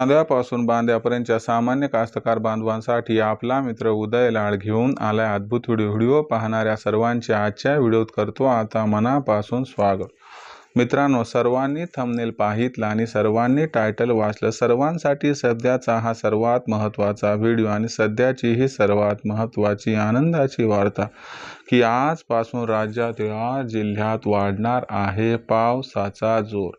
तांदळापासून बांध्यापर्यंतच्या सामान्य कास्तकार बांधवांसाठी आपला मित्र उदय लाड घेऊन आलाय अद्भुत व्हिडिओ. व्हिडिओ पाहणाऱ्या सर्वांचे आजच्या व्हिडिओत करतो आता मनापासून स्वागत. मित्रांनो सर्वांनी थंबनेल पाहितला आणि सर्वांनी टायटल वाचलं. सर्वांसाठी सध्याचा हा सर्वात महत्त्वाचा व्हिडिओ आणि सध्याची ही सर्वात महत्त्वाची आनंदाची वार्ता. की आजपासून राज्यातील आठ जिल्ह्यात वाढणार आहे पावसाचा जोर.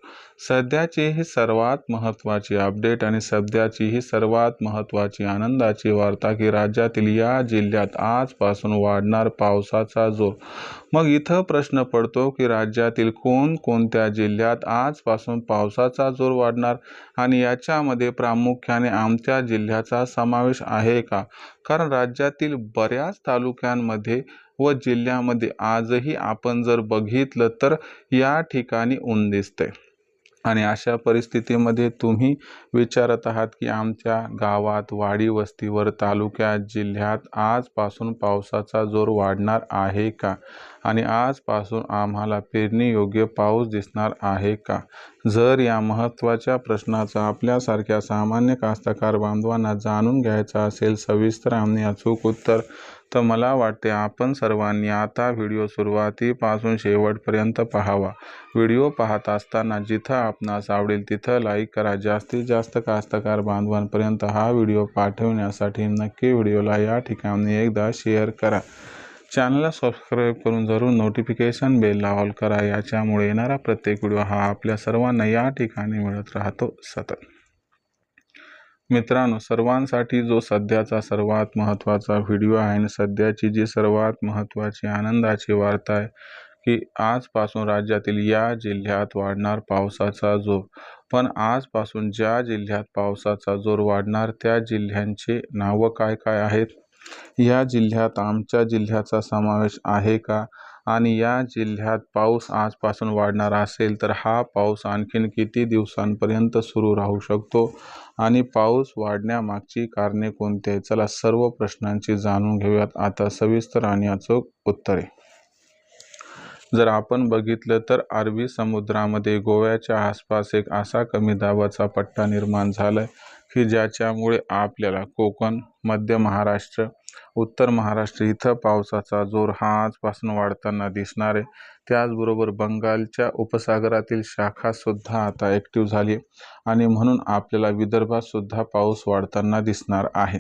सध्याची ही सर्वात महत्त्वाची अपडेट आणि सध्याची ही सर्वात महत्त्वाची आनंदाची वार्ता की राज्यातील या जिल्ह्यात आजपासून वाढणार पावसाचा जोर. मग इथं प्रश्न पडतो की राज्यातील कोणकोणत्या जिल्ह्यात आजपासून पावसाचा जोर वाढणार आणि याच्यामध्ये प्रामुख्याने आमच्या जिल्ह्याचा समावेश आहे का? कारण राज्यातील बऱ्याच तालुक्यांमध्ये व जिल्ह्यामध्ये आजही आपण जर बघितलं तर या ठिकाणी ऊन दिसते आणि अशा परिस्थितीमध्ये तुम्ही विचारत आहात की आमच्या गावात वाडी वस्तीवर तालुक्यात जिल्ह्यात आजपासून पावसाचा जोर वाढणार आहे का? आणि आजपासून आम्हाला पेरणीयोग्य पाऊस दिसणार आहे का? जर या महत्त्वाच्या प्रश्नाचा आपल्यासारख्या सामान्य कास्तकार बांधवांना जाणून घ्यायचा असेल सविस्तर आम्ही अचूक उत्तर तर मला वाटते आपण सर्वांनी आता व्हिडिओ सुरुवातीपासून शेवटपर्यंत पाहावा. व्हिडिओ पाहत असताना जिथं आपणास आवडेल तिथं लाईक करा. जास्तीत जास्त कास्तकार बांधवांपर्यंत हा व्हिडिओ पाठवण्यासाठी नक्की व्हिडिओला या ठिकाणी एकदा शेअर करा. चॅनलला सबस्क्राईब करून जरूर नोटिफिकेशन बेलला ऑल करा. याच्यामुळे येणारा प्रत्येक व्हिडिओ हा आपल्या सर्वांना या ठिकाणी मिळत राहतो. सतत. मित्रांनो सर्वांसाठी जो सध्याचा सर्वात महत्त्वाचा व्हिडिओ आहे आणि सध्याची जी सर्वात महत्त्वाची आनंदाची वार्ता आहे की आजपासून राज्यातील या जिल्ह्यात वाढणार पावसाचा जोर. पण आजपासून ज्या जिल्ह्यात पावसाचा जोर वाढणार त्या जिल्ह्यांचे नावं काय काय आहेत? या जिल्ह्यात आमच्या जिल्ह्याचा समावेश आहे का? आणि या जिल्ह्यात पाऊस आजपासून वाढणार असेल तर हा पाऊस आणखीन किती दिवसांपर्यंत सुरू राहू शकतो? आणि पाऊस वाढण्यामागची कारणे कोणती आहेत? चला सर्व प्रश्नांची जाणून घेऊयात. आता सविस्तर आणि अचूक उत्तरे. जर आपण बघितलं तर अरबी समुद्रामध्ये गोव्याच्या आसपास एक असा कमी दाबाचा पट्टा निर्माण झाला आहे की ज्याच्यामुळे आपल्याला कोकण मध्य महाराष्ट्र उत्तर महाराष्ट्र इथं पावसाचा जोर हा आजपासून वाढताना दिसणार आहे. त्याचबरोबर बंगालच्या उपसागरातील शाखासुद्धा आता ॲक्टिव्ह झाली आणि म्हणून आपल्याला विदर्भात सुद्धा पाऊस वाढताना दिसणार आहे.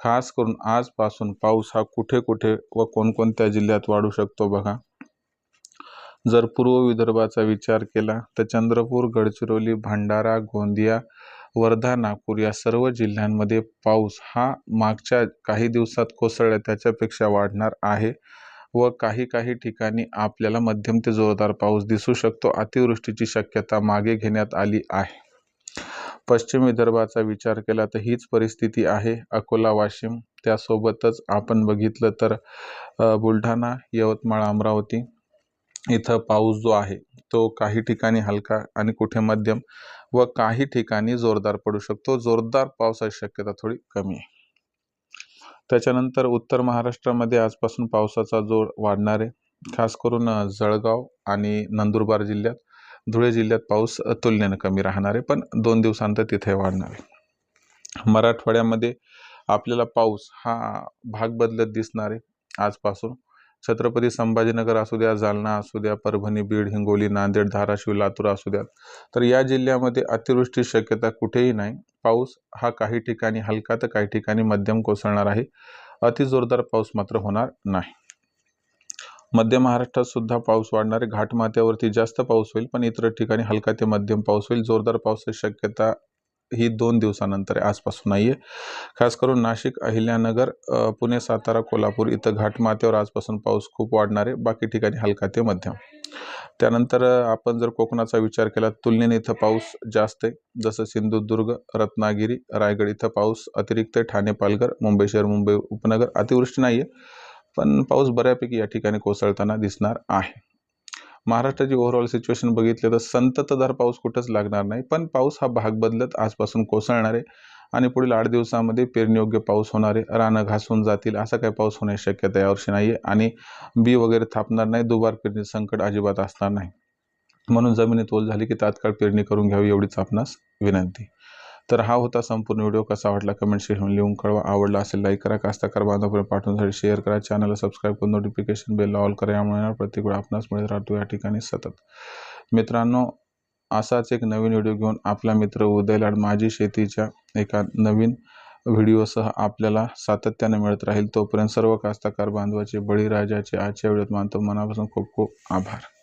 खास करून आजपासून पाऊस हा कुठे कुठे व कोणकोणत्या जिल्ह्यात वाढू शकतो बघा. जर पूर्व विदर्भाचा विचार केला तर चंद्रपूर गडचिरोली भंडारा गोंदिया वर्धा नागपूर या सर्व जिल्ह्यांमध्ये पाऊस हा मागच्या काही दिवसात कोसळला त्याच्यापेक्षा वाढणार आहे व काही काही ठिकाणी आपल्याला मध्यम ते जोरदार पाऊस दिसू शकतो. अतिवृष्टीची शक्यता मागे घेण्यात आली आहे. पश्चिम विदर्भाचा विचार केला तर हीच परिस्थिती आहे. अकोला वाशिम त्यासोबतच आपण बघितलं तर बुलढाणा यवतमाळ अमरावती इथं पाऊस जो आहे तो काही ठिकाणी हलका आणि कुठे मध्यम व काही ठिकाणी जोरदार पडू शकतो. जोरदार पावसाची शक्यता थोडी कमी आहे. त्याच्यानंतर उत्तर महाराष्ट्रामध्ये आजपासून पावसाचा जोर वाढणार आहे. खास करून जळगाव आणि नंदुरबार जिल्ह्यात धुळे जिल्ह्यात पाऊस तुलनेनं कमी राहणार आहे पण दोन दिवसांतर तिथे वाढणार आहे. मराठवाड्यामध्ये आपल्याला पाऊस हा भाग बदलत दिसणार आहे आजपासून. छत्रपती संभाजीनगर असू द्या जालना असू द्या परभणी बीड हिंगोली नांदेड धाराशिव लातूर असू द्या. तर या जिल्ह्यामध्ये अतिवृष्टी शक्यता कुठेही नाही. पाऊस हा काही ठिकाणी हलका तर काही ठिकाणी मध्यम कोसळणार आहे. अति जोरदार पाऊस मात्र होणार नाही. मध्य महाराष्ट्रात सुद्धा पाऊस वाढणार आहे. घाटमाथ्यावरती जास्त पाऊस होईल पण इतर ठिकाणी हलका ते मध्यम पाऊस होईल. जोरदार पावसाची शक्यता ही दोन दिवसानंतर आहे आजपासून नाही आहे खास करून नाशिक अहिल्यानगर पुणे सातारा कोल्हापूर इथं घाटमाथ्यावर आजपासून पाऊस खूप वाढणार आहे. बाकी ठिकाणी हलका ते मध्यम. त्यानंतर आपण जर कोकणाचा विचार केला तुलनेने इथं पाऊस जास्त आहे. जसं सिंधुदुर्ग रत्नागिरी रायगड इथं पाऊस अतिरिक्त ठाणे पालघर मुंबई शहर मुंबई उपनगर अतिवृष्टी नाही आहे पण पाऊस बऱ्यापैकी या ठिकाणी कोसळताना दिसणार आहे. महाराष्ट्राची ओव्हरऑल सिच्युएशन बघितलं तर संततधार पाऊस कुठंच लागणार नाही. पण पाऊस हा भाग बदलत आजपासून कोसळणार आहे आणि पुढील आठ दिवसामध्ये पेरणीयोग्य पाऊस होणार आहे. रानं घासून जातील असा काही पाऊस होण्याची शक्यता यावर्षी नाही आहे आणि बी वगैरे थापणार नाही. दुबार पेरणी संकट अजिबात असणार नाही. म्हणून जमिनीत ओल झाली की तात्काळ पेरणी करून घ्यावी एवढीच आपणास विनंती. तर हा होता संपूर्ण व्हिडिओ. कसा वाटला कमेंट सेक्शन लिहून कळवा. आवडला असेल लाईक करा. कास्ताकार बांधवापर्यंत पाठवण्यासाठी शेअर करा. चॅनलला सबस्क्राईब करून नोटिफिकेशन बेल ऑल करा. यामुळे प्रत्येक वेळ आपणास मिळत राहतो या ठिकाणी सतत. मित्रांनो असाच एक नवीन व्हिडिओ घेऊन आपला मित्र उदयलाड माझी शेतीच्या एका नवीन व्हिडिओसह आपल्याला सातत्याने मिळत राहील. तोपर्यंत सर्व कास्ताकार बांधवाचे बळीराजाचे आजच्या व्हिडिओत मानतो. मनापासून खूप खूप आभार.